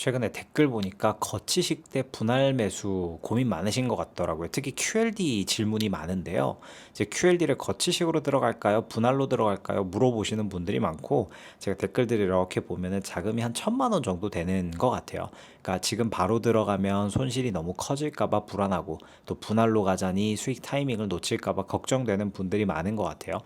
최근에 댓글 보니까 거치식 대 분할 매수 고민 많으신 것 같더라고요. 특히 QLD 질문이 많은데요. 이제 QLD를 거치식으로 들어갈까요? 분할로 들어갈까요? 물어보시는 분들이 많고 제가 댓글들을 이렇게 보면은 자금이 한 천만 원 정도 되는 것 같아요. 그러니까 지금 바로 들어가면 손실이 너무 커질까봐 불안하고 또 분할로 가자니 수익 타이밍을 놓칠까봐 걱정되는 분들이 많은 것 같아요.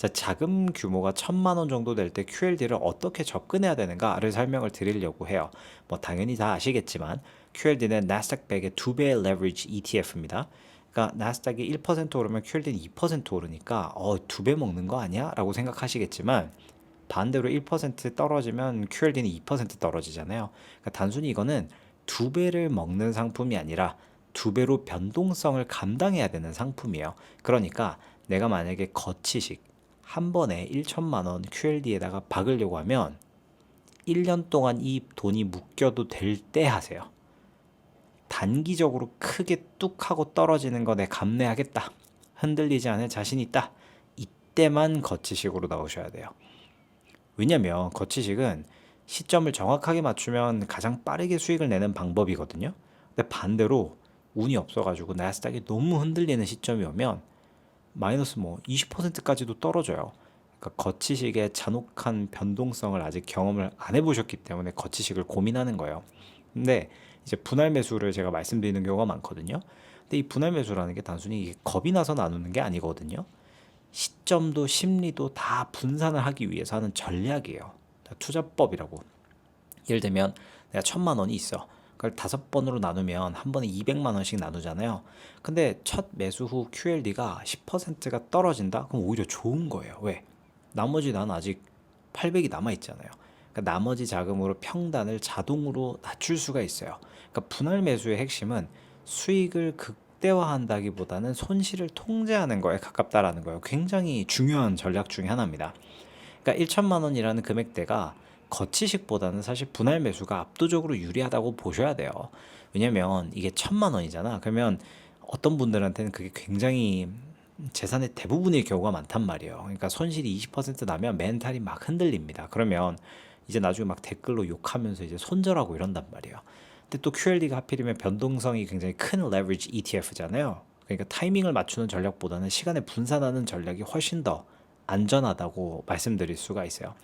자, 자금 규모가 천만 원 정도 될 때 QLD를 어떻게 접근해야 되는가를 설명을 드리려고 해요. 뭐 당연히 다 아시겠지만 QLD는 나스닥 100의 두 배의 레버리지 ETF입니다. 그러니까 나스닥이 1% 오르면 QLD는 2% 오르니까 어, 두배 먹는 거 아니야? 라고 생각하시겠지만 반대로 1% 떨어지면 QLD는 2% 떨어지잖아요. 그러니까 단순히 이거는 두 배를 먹는 상품이 아니라 두 배로 변동성을 감당해야 되는 상품이에요. 그러니까 내가 만약에 거치식 한 번에 1천만 원 QLD에다가 박으려고 하면 1년 동안 이 돈이 묶여도 될 때 하세요. 단기적으로 크게 뚝 하고 떨어지는 거 내 감내하겠다. 흔들리지 않을 자신 있다. 이때만 거치식으로 나오셔야 돼요. 왜냐면 거치식은 시점을 정확하게 맞추면 가장 빠르게 수익을 내는 방법이거든요. 근데 반대로 운이 없어가지고 나스닥이 너무 흔들리는 시점이 오면 마이너스 뭐 20%까지도 떨어져요. 그러니까 거치식의 잔혹한 변동성을 아직 경험을 안 해보셨기 때문에 거치식을 고민하는 거예요. 근데 이제 분할 매수를 제가 말씀드리는 경우가 많거든요. 근데 이 분할 매수라는 게 단순히 겁이 나서 나누는 게 아니거든요. 시점도 심리도 다 분산을 하기 위해서 하는 전략이에요. 투자법이라고. 예를 들면 내가 천만 원이 있어. 그걸 다섯 번으로 나누면 한 번에 200만 원씩 나누잖아요. 근데 첫 매수 후 QLD가 10%가 떨어진다? 그럼 오히려 좋은 거예요. 왜? 나머지 난 아직 800이 남아 있잖아요. 그러니까 나머지 자금으로 평단을 자동으로 낮출 수가 있어요. 그러니까 분할 매수의 핵심은 수익을 극대화한다기보다는 손실을 통제하는 거에 가깝다라는 거예요. 굉장히 중요한 전략 중에 하나입니다. 그러니까 1천만 원이라는 금액대가 거치식보다는 사실 분할 매수가 압도적으로 유리하다고 보셔야 돼요. 왜냐면 이게 천만 원이잖아. 그러면 어떤 분들한테는 그게 굉장히 재산의 대부분의 경우가 많단 말이에요. 그러니까 손실이 20% 나면 멘탈이 막 흔들립니다. 그러면 이제 나중에 막 댓글로 욕하면서 이제 손절하고 이런단 말이에요. 근데 또 QLD가 하필이면 변동성이 굉장히 큰 leverage ETF잖아요. 그러니까 타이밍을 맞추는 전략보다는 시간을 분산하는 전략이 훨씬 더 안전하다고 말씀드릴 수가 있어요.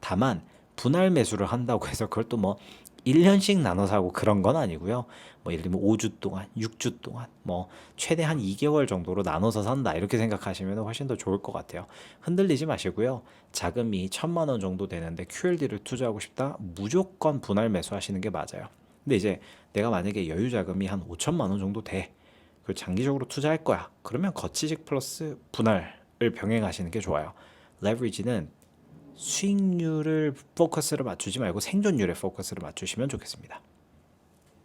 다만 분할 매수를 한다고 해서 그걸 또 뭐 1년씩 나눠 사고 그런 건 아니고요. 뭐 예를 들면 5주 동안, 6주 동안, 뭐 최대 한 2개월 정도로 나눠서 산다 이렇게 생각하시면 훨씬 더 좋을 것 같아요. 흔들리지 마시고요. 자금이 천만 원 정도 되는데 QLD를 투자하고 싶다? 무조건 분할 매수하시는 게 맞아요. 근데 이제 내가 만약에 여유 자금이 한 5천만 원 정도 돼. 그 장기적으로 투자할 거야. 그러면 거치식 플러스 분할을 병행하시는 게 좋아요. 레버리지는 수익률을 포커스를 맞추지 말고 생존율에 포커스를 맞추시면 좋겠습니다.